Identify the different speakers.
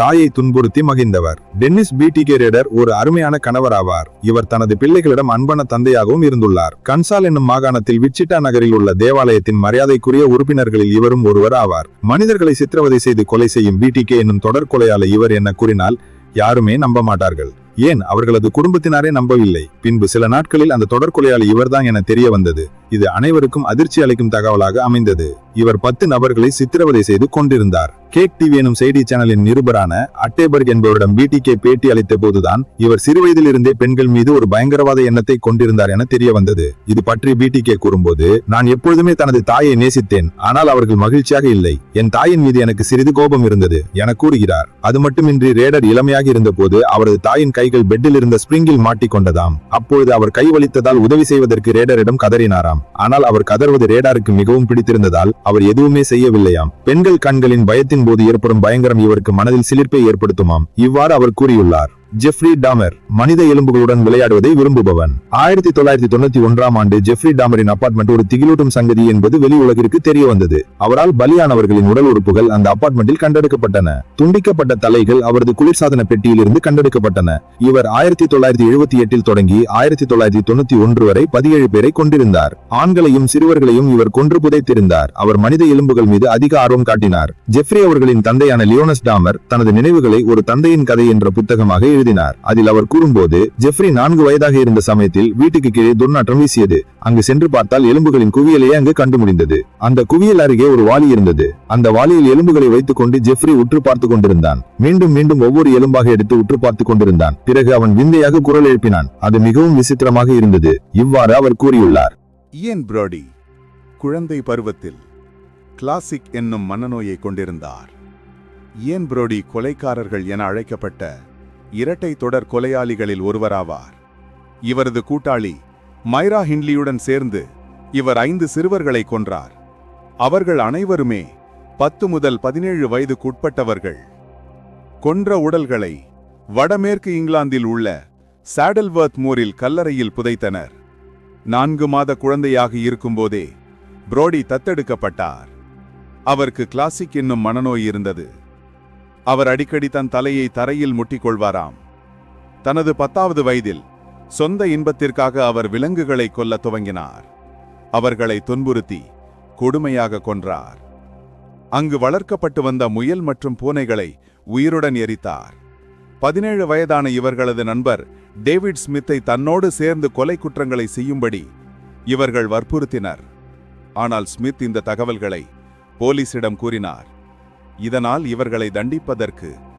Speaker 1: தாயை துன்புறுத்தி மகிழ்ந்தவர். Tennis பிடிகே raider ஒரு அருமையான கணவர் ஆவார் இவர் தனது பிள்ளைகளிடம் அன்பான தந்தையாகவும் இருந்துள்ளார். கன்சால் என்னும் மாகாணத்தில் விச்சிட்டா நகரில் உள்ள தேவாலயத்தின் மரியாதைக்குரிய உறுப்பினர்களில் இவரும் ஒருவர் ஆவார். மனிதர்களை சித்திரவதை செய்து கொலை செய்யும் பிடிகே என்னும் தொடர் கொலையாளர் இவர் என கூறினால் யாருமே நம்ப மாட்டார்கள். ஏன்? அவர்களது குடும்பத்தினாரே நம்பவில்லை. பின்பு சில நாட்களில் அந்த தொடர் கொலையாளி இவர்தான் என தெரிய வந்தது. இது அனைவருக்கும் அதிர்ச்சி அளிக்கும் தகவலாக அமைந்தது. இவர் பத்து நபர்களை சித்திரவதை செய்து கொண்டிருந்தார். கேக் டிவி எனும் செய்தி சேனலின் நிருபரான அட்டேபர்க் என்பவரிடம் பிடிகே பேட்டி அளித்த போதுதான் இவர் சிறுவயதில் இருந்தே பெண்கள் மீது ஒரு பயங்கரவாத எண்ணத்தை கொண்டிருந்தார் என தெரிய வந்தது இது பற்றி பிடிகே கூறும்போது நான் எப்பொழுதுமே தனது தாயை நேசித்தேன் ஆனால் அவர்கள் மகிழ்ச்சியாக இல்லை. என் தாயின் மீது எனக்கு சிறிது கோபம் இருந்தது என கூறுகிறார். அது மட்டுமின்றி ரேடர் இளமையாக இருந்தபோது அவரது தாயின் கைகள் பெட்டில் இருந்த ஸ்பிரிங்கில் மாட்டிக்கொண்டதாம். அப்பொழுது அவர் கைவழித்ததால் உதவி செய்வதற்கு ரேடரிடம் கதறினாராம். ஆனால் அவர் கதறுவது ரேடாருக்கு மிகவும் பிடித்திருந்ததால் அவர் எதுவுமே செய்யவில்லையாம். பெண்கள் கண்களின் பயத்தின் போது ஏற்படும் பயங்கரம் இவருக்கு மனதில் சிலிர்ப்பை ஏற்படுத்துமாம். இவ்வாறு அவர் கூறியுள்ளார். ஜெஃப்ரி டாமர் மனித எலும்புகளுடன் விளையாடுவதை விரும்புபவன். ஆயிரத்தி தொள்ளாயிரத்தி தொண்ணூத்தி ஒன்றாம் ஆண்டு ஜெஃப்ரி டாமரின் அபார்ட்மெண்ட் ஒரு திகிலூட்டும் சங்கதி என்பது வெளி உலகிற்கு தெரிய வந்தது. அவரால் பலியானவர்களின் உடல் உறுப்புகள் அந்த அபார்ட்மெண்டில் கண்டெடுக்கப்பட்டன. துண்டிக்கப்பட்ட தலைகள் அவரது குளிர்சாதன பெட்டியில் இருந்து கண்டெடுக்கப்பட்டன. இவர் ஆயிரத்தி தொள்ளாயிரத்தி எழுபத்தி எட்டில் தொடங்கி ஆயிரத்தி தொள்ளாயிரத்தி தொண்ணூத்தி ஒன்று வரை பதினேழு பேரை கொண்டிருந்தார். ஆண்களையும் சிறுவர்களையும் இவர் கொன்று புதைத்திருந்தார். அவர் மனித எலும்புகள் மீது அதிக ஆர்வம் காட்டினார். ஜெஃப்ரி அவர்களின் தந்தையான லியோனஸ் டாமர் தனது நினைவுகளை ஒரு தந்தையின் கதை என்ற புத்தகமாக எழுதினார். அதில் அவர் கூறும்போது ஜெஃப்ரி நான்கு வயதாக இருந்த சமயத்தில் வீட்டுக்கு கீழே துர்நாற்றம் வீசியது. அங்கு சென்று பார்த்தால் எலும்புகளின் குவியலையே அங்கு கண்டு முடிந்தது அந்த குவியல் அருகே ஒரு வாலி இருந்தது. அந்த வாலியில் எலும்புகளை வைத்துக் கொண்டு ஜெஃப்ரி உற்று பார்த்து கொண்டிருந்தான். மீண்டும் மீண்டும் ஒவ்வொரு எலும்பாக எடுத்து உற்று பார்த்து கொண்டிருந்தான். பிறகு அவன் விந்தையாக குரல் எழுப்பினான். அது மிகவும் விசித்திரமாக இருந்தது. இவ்வாறு அவர் கூறியுள்ளார்.
Speaker 2: ஏன் ப்ரோடி குழந்தை பருவத்தில் கிளாசிக் என்னும் மனநோயை கொண்டிருந்தார். ஏன் ப்ரோடி கொலைக்காரர்கள் என அழைக்கப்பட்ட இரட்டை தொடர் கொலையாளிகளில் ஒருவராவார். இவரது கூட்டாளி மைரா ஹின்லியுடன் சேர்ந்து இவர் ஐந்து சிறுவர்களை கொன்றார். அவர்கள் அனைவருமே பத்து முதல் பதினேழு வயதுக்குட்பட்டவர்கள். கொன்ற உடல்களை வடமேற்கு இங்கிலாந்தில் உள்ள சாடல்வர்த் மூரில் கல்லறையில் புதைத்தனர். நான்கு மாத குழந்தையாக இருக்கும்போதே புரோடி தத்தெடுக்கப்பட்டார். அவருக்கு கிளாசிக் என்னும் மனநோய் இருந்தது. அவர் அடிக்கடி தன் தலையை தரையில் முட்டிக்கொள்வாராம். தனது பத்தாவது வயதில் சொந்த இன்பத்திற்காக அவர் விலங்குகளை கொல்ல துவங்கினார். அவர்களை துன்புறுத்தி கொடுமையாக கொன்றார். அங்கு வளர்க்கப்பட்டு வந்த முயல் மற்றும் பூனைகளை உயிருடன் எரித்தார். பதினேழு வயதான இவர்களது நண்பர் டேவிட் ஸ்மித்தை தன்னோடு சேர்ந்து கொலை குற்றங்களை செய்யும்படி இவர்கள் வற்புறுத்தினர். ஆனால் ஸ்மித் இந்த தகவல்களை போலீசிடம் கூறினார். இதனால் இவர்களை தண்டிப்பதற்கு